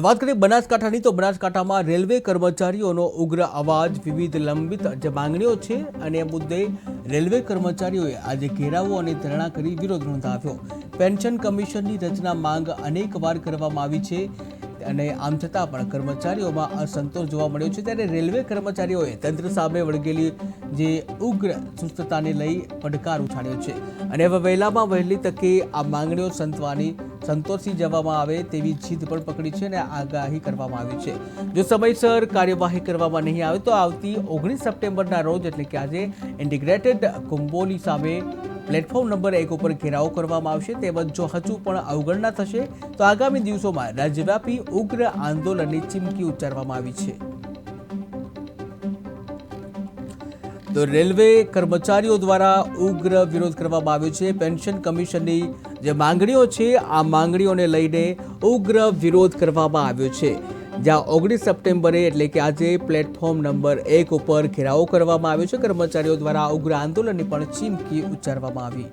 વાત કરીએ બનાસકાંઠાની, તો બનાસકાંઠામાં રેલવે કર્મચારીઓનો ઉગ્ર અવાજ, વિવિધ લંબિત જે માંગણીઓ છે અને એ મુદ્દે રેલવે કર્મચારીઓએ આજે ઘેરાવો અને ધરણા કરી વિરોધ નોંધાવ્યો. પેન્શન કમિશનની રચના માંગ અનેકવાર કરવામાં આવી છે. અને આમ છતાં પણ કર્મચારીઓમાં અસંતોષ જોવા મળ્યો છે. ત્યારે રેલવે કર્મચારીઓએ તંત્ર સામે વળગેલી જે ઉગ્ર સુસ્તતાને લઈ પડકાર ઉછાળ્યો છે. અને હવે વહેલામાં વહેલી તકે આ માંગણીઓ સંતવાની સંતોષી જવામાં આવે તેવી જીદ પણ પકડી છે અને આગાહી કરવામાં આવી છે. જો સમયસર કાર્યવાહી કરવામાં નહીં આવે તો આવતી ઓગણીસ સપ્ટેમ્બરના રોજ એટલે કે આજે ઇન્ટિગ્રેટેડ કુંભોની સામે પ્લેટફોર્મ નંબર એક ઉપર ઘેરાવો કરવામાં આવશે તેમજ જો હજુ પણ અવગણના થશે, તો આગામી દિવસોમાં રાજ્યવ્યાપી ઉગ્ર આંદોલનની ચીમકી ઉચ્ચારવામાં આવી છે. તો રેલવે કર્મચારીઓ દ્વારા ઉગ્ર વિરોધ કરવામાં આવ્યો છે. પેન્શન કમિશનની જે માંગણીઓ છે, આ માંગણીઓને લઈને ઉગ્ર વિરોધ કરવામાં આવ્યો છે. જ્યાં ઓગણીસ સપ્ટેમ્બરે એટલે કે આજે પ્લેટફોર્મ નંબર એક ઉપર ઘેરાવો કરવામાં આવ્યો છે. કર્મચારીઓ દ્વારા ઉગ્ર આંદોલનની પણ ચીમકી ઉચ્ચારવામાં આવી.